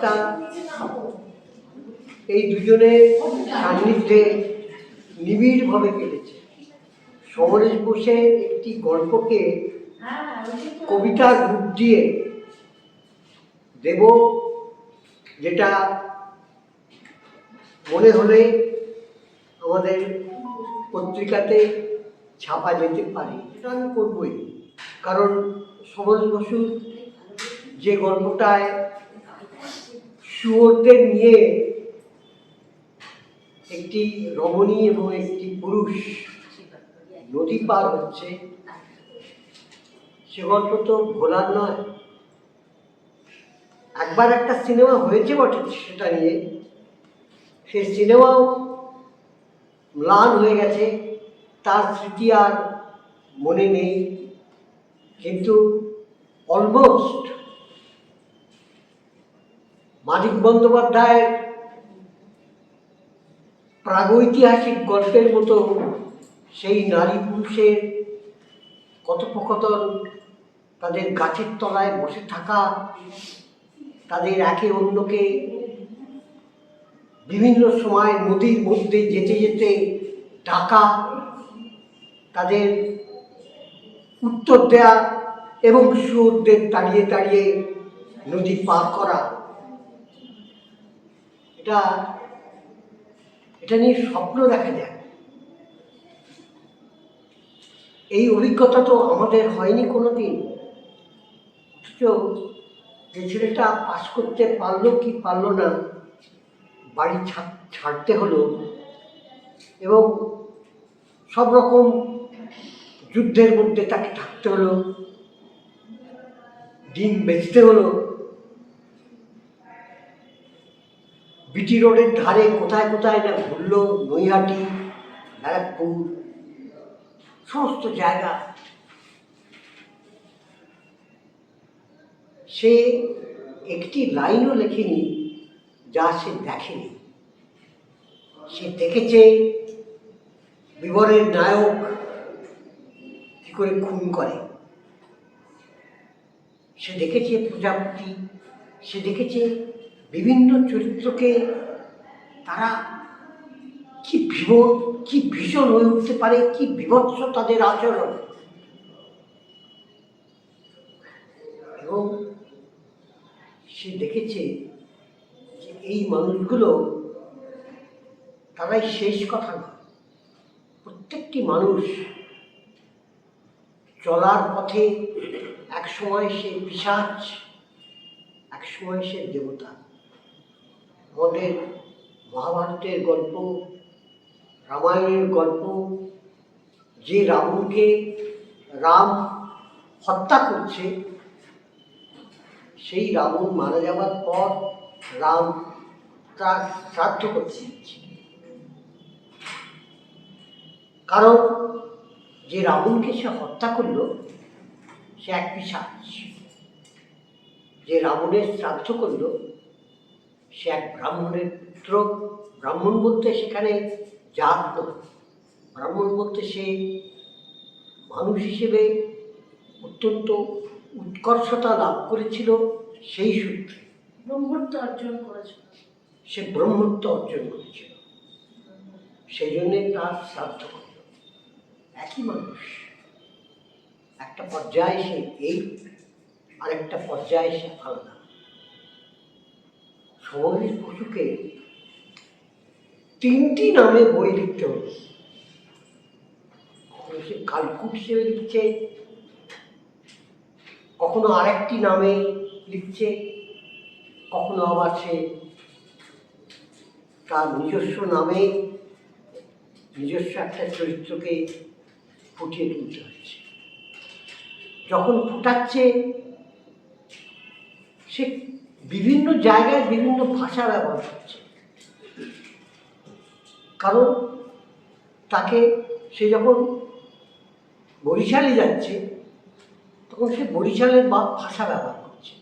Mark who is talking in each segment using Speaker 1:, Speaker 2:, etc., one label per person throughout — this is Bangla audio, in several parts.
Speaker 1: ভাগটা এই দুজনের সান্নিধ্যে নিবিড়ভাবে কেটেছে। সমরেশ বোসের একটি গল্পকে কবিতার রূপ দিয়ে দেব, যেটা মনে হলে আমাদের পত্রিকাতে ছাপা যেতে পারে। এটা আমি করবই। কারণ সমরেশ বসুর যে গল্পটায় শুয়োরদের নিয়ে একটি রমণী এবং একটি পুরুষ নদী পার হচ্ছে। সে গল্প তো ভোলার নয়। একবার একটা সিনেমা হয়েছে বটে সেটা নিয়ে। সেই সিনেমাও ম্লান হয়ে গেছে। তার স্মৃতি আর মনে নেই। কিন্তু অলমোস্ট মানিক বন্দ্যোপাধ্যায়ের প্রাগৈতিহাসিক গল্পের মতো সেই নারী পুরুষের কথোপকথন, তাদের গাছের তলায় বসে থাকা, তাদের একে অন্যকে বিভিন্ন সময় নদীর মধ্যে যেতে যেতে ডাকা, তাদের উত্তর দেয়া এবং সুরদের দাঁড়িয়ে দাঁড়িয়ে নদী পার করা। এটা এটা নিয়ে স্বপ্ন দেখা যায়। এই অভিজ্ঞতা তো আমাদের হয়নি কোনো দিন অথচ যে ছেলেটা পাস করতে পারল কি পারল না, বাড়ি ছাড়তে হলো এবং সব রকম যুদ্ধের মধ্যে তাকে থাকতে হলো, ডিম বেচতে হলো। বিটি রোডের ধারে কোথায় কোথায় না ঘুরলো নৈহাটি, ব্যারাকপুর, সমস্ত জায়গা। সে একটি লাইনও লেখেনি যা সে দেখেনি। সে দেখেছে বিবরের নায়ক কি করে খুন করে। সে দেখেছে প্রজাপতি, সে দেখেছে বিভিন্ন চরিত্রকে তারা কি ভীষণ কি ভীষণ হয়ে উঠতে পারে, কি বিভৎস তাদের আচরণ। এবং সে দেখেছে যে এই মানুষগুলো তারাই শেষ কথা না প্রত্যেকটি মানুষ চলার পথে এক সময় সে পিসাচ, এক সময় সে দেবতা। আমাদের মহাভারতের গল্প, রামায়ণের গল্প, যে রাবণকে রাম হত্যা করছে, সেই রাবণ মারা যাওয়ার পর রাম তার শ্রাদ্ধ করতে কারণ যে রাবণকে সে হত্যা করল, সে এক পিসাচ। যে রাবণের শ্রাদ্ধ করল সে এক ব্রাহ্মণের পুত্র ব্রাহ্মণ বলতে সেখানে জাত নয় ব্রাহ্মণ বলতে সে মানুষ হিসেবে অত্যন্ত উৎকর্ষতা লাভ করেছিল সেই সূত্রে।
Speaker 2: ব্রহ্মত্ব অর্জন করেছে
Speaker 1: সে ব্রহ্মত্ব অর্জন করেছিল। সেই জন্যে তার শ্রাদ্ধ করল। একই মানুষ। একটা পর্যায়ে সে এই আরেকটা পর্যায়ে সে আলাদা। সমরেশ বসুকে তিনটি নামে বই লিখতে কখনো সে কালকুট হিসেবে লিখছে, কখনো আরেকটি নামে লিখছে, কখনো আবার সে তার নিজস্ব নামে, নিজস্ব একটা চরিত্রকে ফুটিয়ে তুলতে হচ্ছে। যখন ফুটাচ্ছে, সে বিভিন্ন জায়গায় বিভিন্ন ভাষা ব্যবহার করছে। কারণ তাকে সে যখন বরিশালে যাচ্ছে, তখন সে বরিশালের বা- ভাষা ব্যবহার করছে।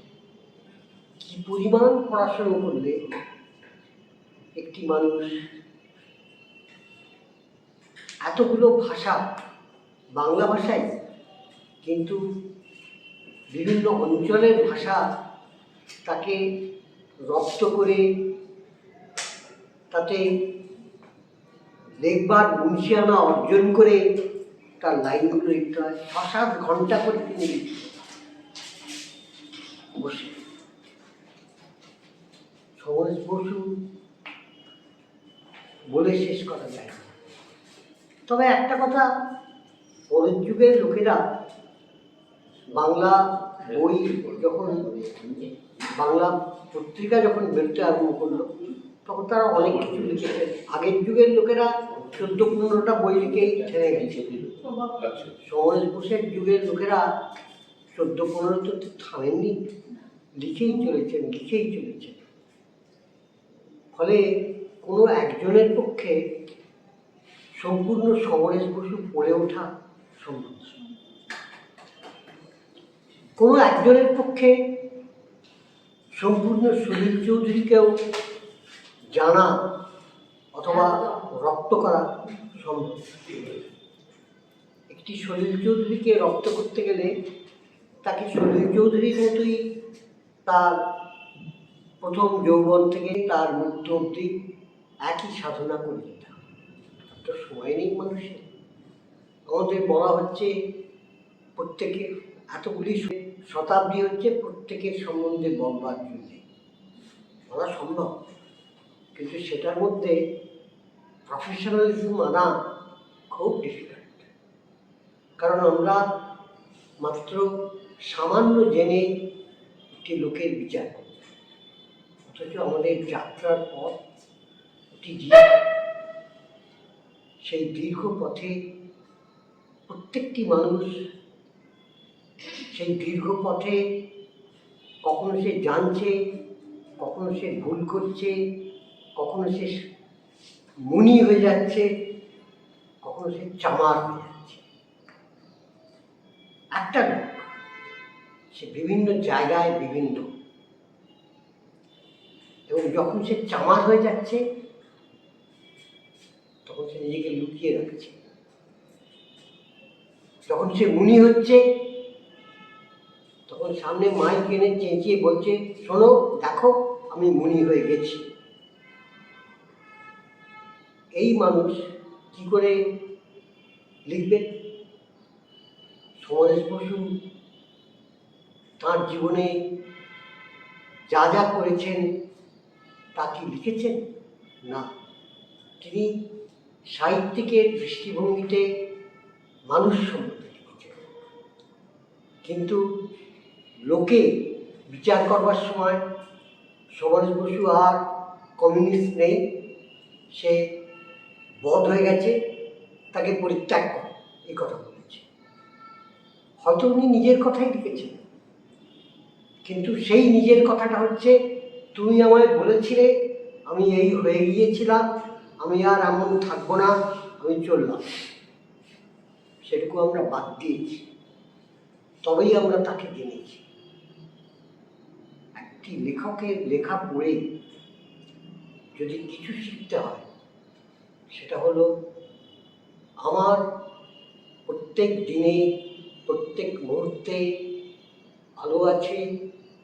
Speaker 1: কি পরিমাণ পড়াশুনো করলে একটি মানুষ এতগুলো ভাষা বাংলা ভাষায়, কিন্তু বিভিন্ন অঞ্চলের ভাষা তাকে রপ্ত করে তাতে দেখবার মুন্সিয়ানা অর্জন করে তার লাইনগুলো লিখতে হয় ছ সাত ঘণ্টা করে তিনি বসে। সমরেশ বসু বলে শেষ করা যায় না। তবে একটা কথা, পরের যুগের লোকেরা বাংলা বই যখন বাংলা পত্রিকা যখন বেরোতে আরম্ভ করল, তখন তারা অনেক কিছু লিখেছে। আগের যুগের লোকেরা চোদ্দ পনেরোটা বই লিখেই ছেড়ে গেছে। সমরেশ বোসের যুগের লোকেরা চোদ্দ পনেরো তো থামেননি। লিখেই চলেছেন লিখেই চলেছেন। ফলে কোনো একজনের পক্ষে সম্পূর্ণ সমরেশ বসু পড়ে ওঠা সম্ভব কোনো একজনের পক্ষে সম্পূর্ণ সুনীল চৌধুরীকেও জানা অথবা রপ্ত করা সম্ভব। একটি সলিল চৌধুরীকে রপ্ত করতে গেলে তাকে সলিল চৌধুরীর মতোই তার প্রথম যৌবন থেকে তার মৃত্যু অবধি একই সাধনা করে যেতে হবে। তো সময় নেই মানুষের। আমাদের বলা হচ্ছে প্রত্যেকে এতগুলি শতাব্দী হচ্ছে প্রত্যেকের সম্বন্ধে বলবার জন্যে। বলা সম্ভব। কিন্তু সেটার মধ্যে প্রফেশনালিজম আনা খুব ডিফিকাল্ট কারণ আমরা মাত্র সামান্য জেনে একটি লোকের বিচার করি অথচ আমাদের যাত্রার পথ একটি সেই দীর্ঘ পথে প্রত্যেকটি মানুষ সেই দীর্ঘ পথে কখনো সে জানছে, কখনো সে ভুল করছে, কখনো সে মুনি হয়ে যাচ্ছে, কখনো সে চামার হয়ে যাচ্ছে। একটা লোক, সে বিভিন্ন জায়গায় বিভিন্ন। এবং যখন সে চামার হয়ে যাচ্ছে, তখন সে নিজেকে লুকিয়ে রাখছে। যখন সে মুনি হচ্ছে তখন সামনে মাইক এনে চেঁচিয়ে বলছে, শোনো, দেখো, আমি মুনি হয়ে গেছি। এই মানুষ কি করে লিখবে? সমরেশ বসু তাঁর জীবনে যা যা করেছেন, তা কি লিখেছেন? না। তিনি সাহিত্যিকের দৃষ্টিভঙ্গিতে মানুষ সম্বন্ধে লিখেছেন। কিন্তু লোকে বিচার করবার সময় সমরেশ বসু আর কমিউনিস্ট নেই, সে বধ হয়ে গেছে, তাকে পরিত্যাগ কর, এই কথা বলেছে। হয়তো উনি নিজের কথাই লিখেছেন, কিন্তু সেই নিজের কথাটা হচ্ছে, তুমি আমায় বলেছিলে, আমি এই হয়ে গিয়েছিলাম, আমি আর এমন থাকব না, আমি চললাম। সেটুকু আমরা বাদ দিয়েছি। তবেই আমরা তাকে জেনেছি। একটি লেখকের লেখা পড়ে যদি কিছু শিখতে হয় সেটা হলো আমার প্রত্যেক দিনে প্রত্যেক মুহূর্তে আলো আছে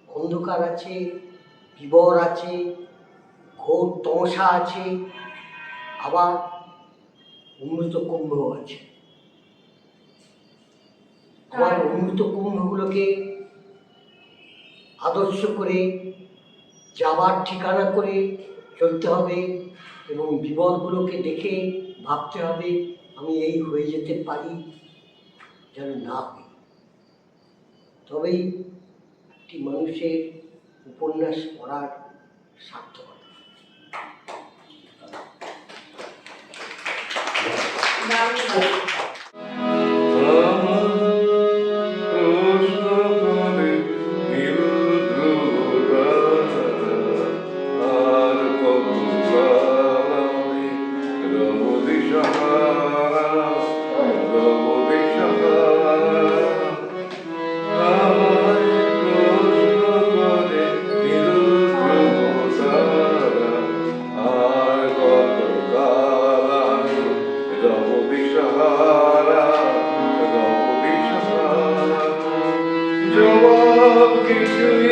Speaker 1: অন্ধকার আছে বিবর আছে ঘোর তমসা আছে আবার অমৃত কুম্ভ আছে। আমার অমৃত কুম্ভগুলোকে আদর্শ করে, যাবার ঠিকানা করে চলতে হবে এবং বিপদগুলোকে দেখে ভাবতে হবে, আমি এই হয়ে যেতে পারি যেন না হই তবেই একটি মানুষের উপন্যাস পড়ার সার্থকতা
Speaker 3: প্রশ্ন সাহারা জবাব কিছুই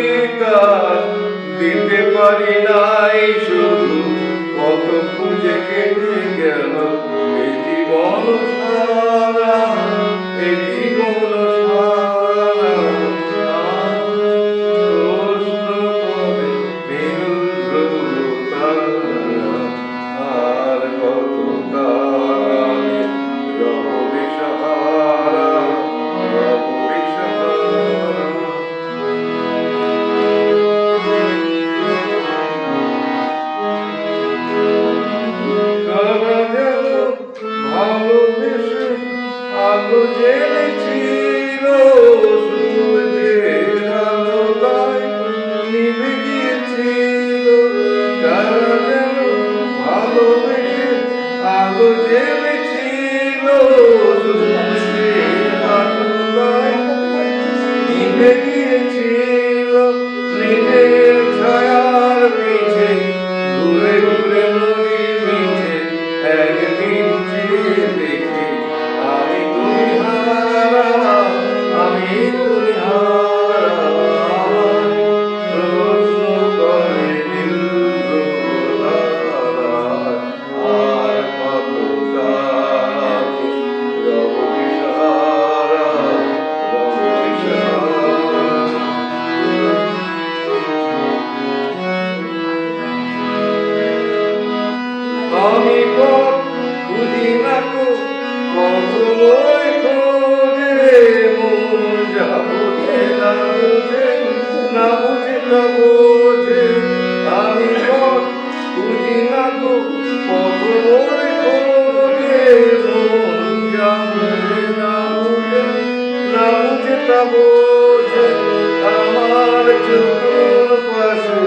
Speaker 3: আমার চতুর্পাশে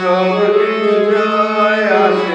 Speaker 3: সব কিছু যায় আসে।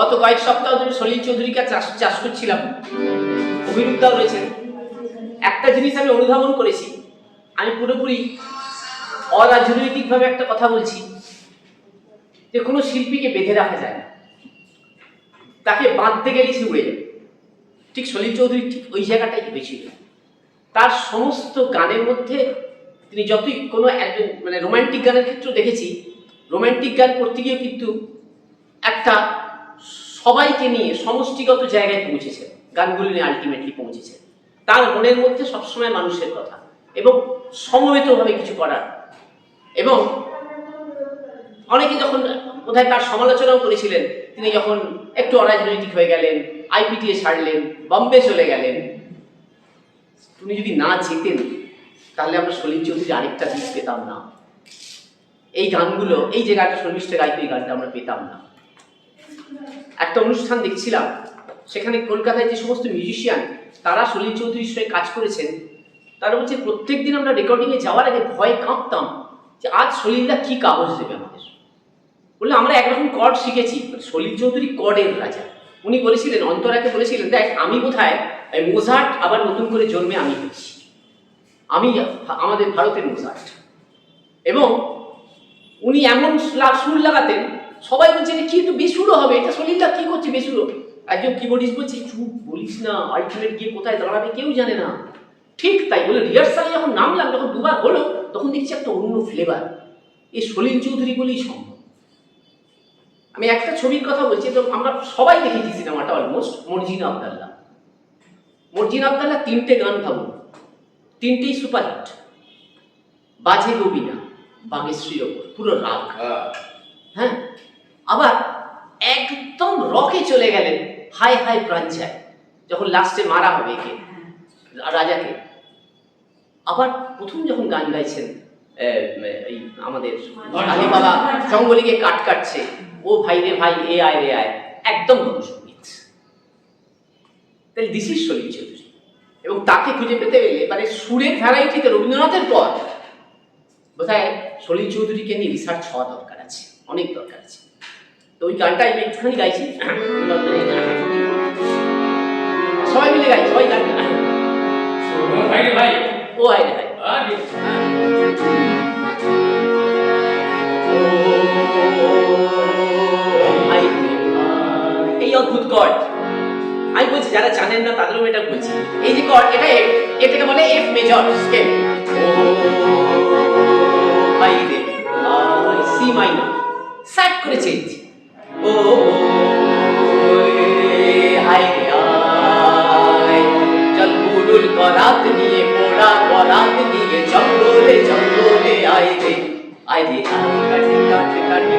Speaker 4: গত কয়েক সপ্তাহ ধরে সলিল চৌধুরীকে চাষ চাষ করছিলাম। অভিরুদ্ধাও রয়েছেন। একটা জিনিস আমি অনুধাবন করেছি। আমি পুরোপুরি অরাজনৈতিকভাবে একটা কথা বলছি যে কোনো শিল্পীকে বেঁধে রাখা যায় না। তাকে বাঁধতে গেলেই সে উড়ে ঠিক সলিল চৌধুরী ঠিক ওই জায়গাটাই হয়েছিল তার সমস্ত গানের মধ্যে তিনি যতই কোনো একজন মানে রোমান্টিক গানের ক্ষেত্রেও দেখেছি রোমান্টিক গান করতে গিয়ে কিন্তু একটা সবাইকে নিয়ে সমষ্টিগত জায়গায় পৌঁছেছে, গানগুলি নিয়ে আলটিমেটলি পৌঁছেছে। তার মনের মধ্যে সবসময় মানুষের কথা এবং সমবেতভাবে কিছু করার। এবং অনেকে যখন বোধহয় তার সমালোচনাও করেছিলেন, তিনি যখন একটু অরাজনৈতিক হয়ে গেলেন, আইপিটিএ ছাড়লেন বম্বে চলে গেলেন তুমি যদি না যেতেন তাহলে আমরা সলিল চৌধুরীর আরেকটা দিক পেতাম না। এই গানগুলো, এই যে গানটা শর্মিষ্ঠ গাইতো এই গানটা আমরা পেতাম না। একটা অনুষ্ঠান দেখছিলাম। সেখানে কলকাতায় যে সমস্ত মিউজিশিয়ান তারা সলিল চৌধুরীর সঙ্গে কাজ করেছেন। তারা বলছে প্রত্যেক দিন আমরা রেকর্ডিংয়ে যাওয়ার আগে ভয়ে কাঁপতাম যে আজ সলিলদা কি কাগজ দেবে আমাদের? বললে, আমরা একরকম কর্ড শিখেছি। সলিল চৌধুরী কর্ডের রাজা। উনি বলেছিলেন, অন্তরাকে বলেছিলেন, দেখ, আমি কোথায় মোজার্ট আবার নতুন করে জন্মে আমি হয়েছি। আমি আমাদের ভারতের মোজার্ট এবং উনি এমন সুর লাগাতেন সবাই বলছে যে কি একটু বেসুরো হবে? এটা সলিলদা কি করছে বেসুরো? একজন কিবোর্ডিস্ট বলছে চুপ বলিস না আলটিমেট গিয়ে কোথায় দাঁড়াবে কেউ জানে না। ঠিক তাই বলে রিহার্সালে যখন নামলাম যখন দুবার হলো তখন দেখছি একটা অন্য ফ্লেভার এই সলিল চৌধুরী বলেই সম্ভব। আমি একটা ছবির কথা বলছি তো আমরা সবাই দেখেছি সিনেমাটা অলমোস্ট মর্জিনা আবদাল্লাহ মর্জিনা আবদাল্লা তিনটে গান ভাবুন। তিনটেই সুপারহিট বাজে গোবিনা বাগেশ্রীর ওপর পুরো রাগ। হ্যাঁ? আবার একদম রকে চলে গেলেন হাই হাই প্রাঞ্চায় যখন লাস্টে মারা হবে একে রাজাকে। আবার প্রথম যখন গান গাইছেন এই আমাদের বাবা জঙ্গলিকে কাট কাটছে ও ভাই রে ভাই এ আয় রে আয় একদম গণসঙ্গীত তাহলে দিস ইজ সলিল চৌধুরী। এবং তাকে খুঁজে পেতে গেলে মানে সুরের ভ্যারাইটিতে রবীন্দ্রনাথের পর বোধহয় সলিল চৌধুরীকে নিয়ে রিসার্চ হওয়া দরকার আছে অনেক দরকার আছে। তো ওই গানটা আমি একটুখানি গাইছি। সবাই মিলে গাই, সবাই গান
Speaker 3: ভাই ভাই
Speaker 4: ও আই রে ভাই, এই অদ্ভুত কর্ড আমি বলছি, যারা জানেন না, তাদেরও এটা বলছি। এই যে কর্ড এটা এটাকে বলে এফ মেজর স্কেল ও ভাই রে সি মাইনর স্যাট করে চেঞ্জ করাত নিয়ে পোড়া করাত নিয়ে জঙ্গলে জঙ্গলে আই রে। আই রে আই কাটি কাটি কাটি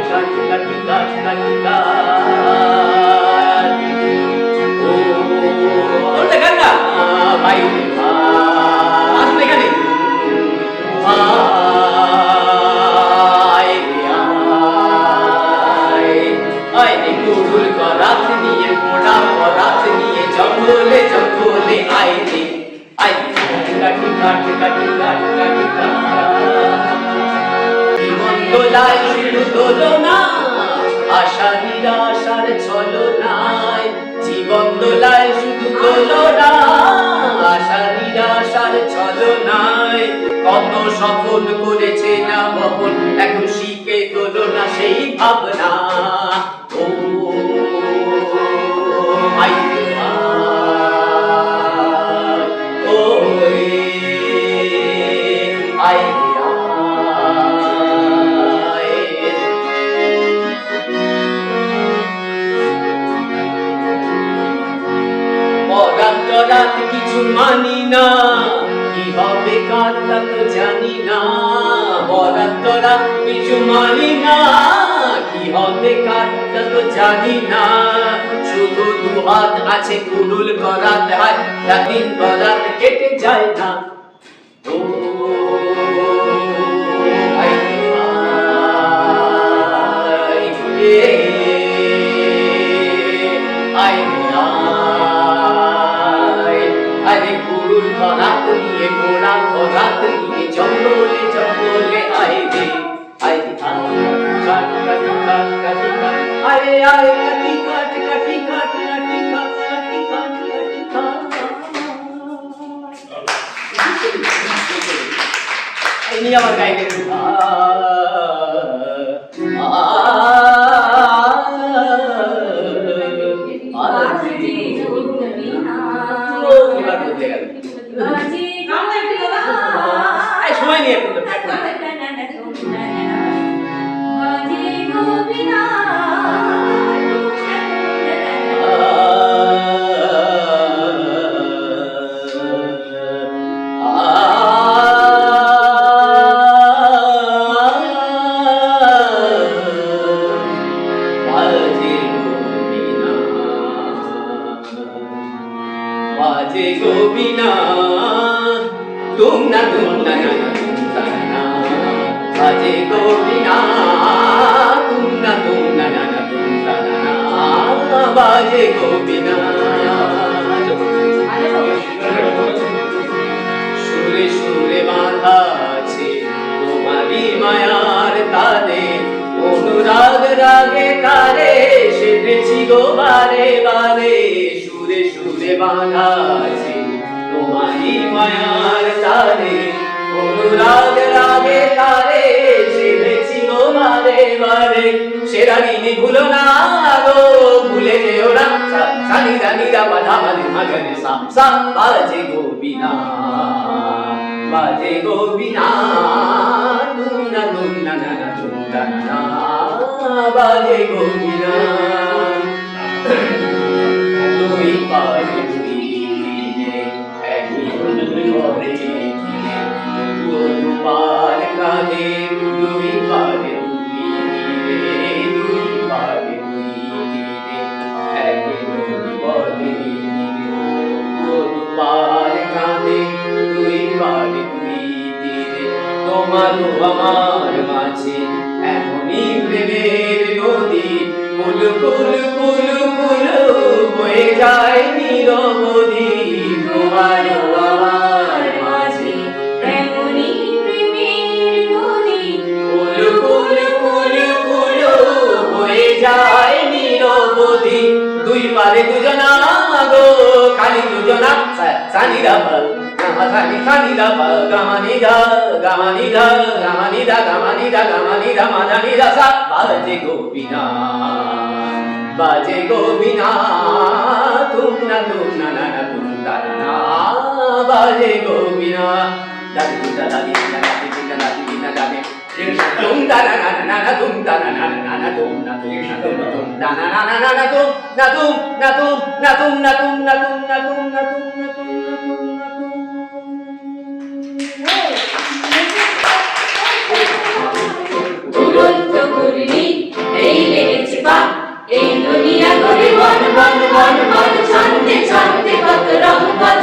Speaker 4: জানি না। শুধু দু হাত আছে কুলুল করা তাই রাতিন বরাত কেটে যায় না। আমার গায়ে বাজে গোবিনা। তুম না তুম না না না, বাজে গোবিনা। তুম না তুম না না তুম না, বাজে গোবিনা। সুরে সুরে বাঁধা আছে তোমারই মায়ার তারে অনুরাগ রাগে তারে সেটেছি গো বারে বারে সুরে ডুবে বাঁধাছি তোমারই মায়ার তারে অনুরাগ রাগে তারে সেবেছি তোমারে বারে সেরা ঋণী ভুলো না গো, ভুলে যেও না। সানি রানি রা বাধা মানে মাগনে সাম, বাজে গোবিনা। বাজে গোবিনা তুম না তুম না না না বাজে গোবিনা। তোমার আমার মাঝে, এমনই প্রেমের নদী। কুল কুল কুল কুল বয়ে যায় নিরবধি তোমার আমার মাঝে,
Speaker 2: এমনই প্রেমের নদী।
Speaker 4: কুল কুল কুল কুল দুই পারে দুজনা গো, খালি দুজনা, সা- সানি দা পা গামা সানি সানি দা পা গামানি দা গামানি দা গামানি দা গামানি দা গামানি দা মাদানি দা সা বাজে গোবিনা বাজে গোবিনা তুম না তুম না না না তুম না না না বাজে গোবিনা দাদি দিদা দাদি দিদা দাদি দিদা দাদি দিদা দাদি তুম da na na na na tum da na na na na tum na tum na tum tum da na na
Speaker 2: উড়ন্ত এই লেগেছে পা, এই দুনিয়া ঘুরে বন বন বন বন, ছন্দে ছন্দে কত রং বদলায়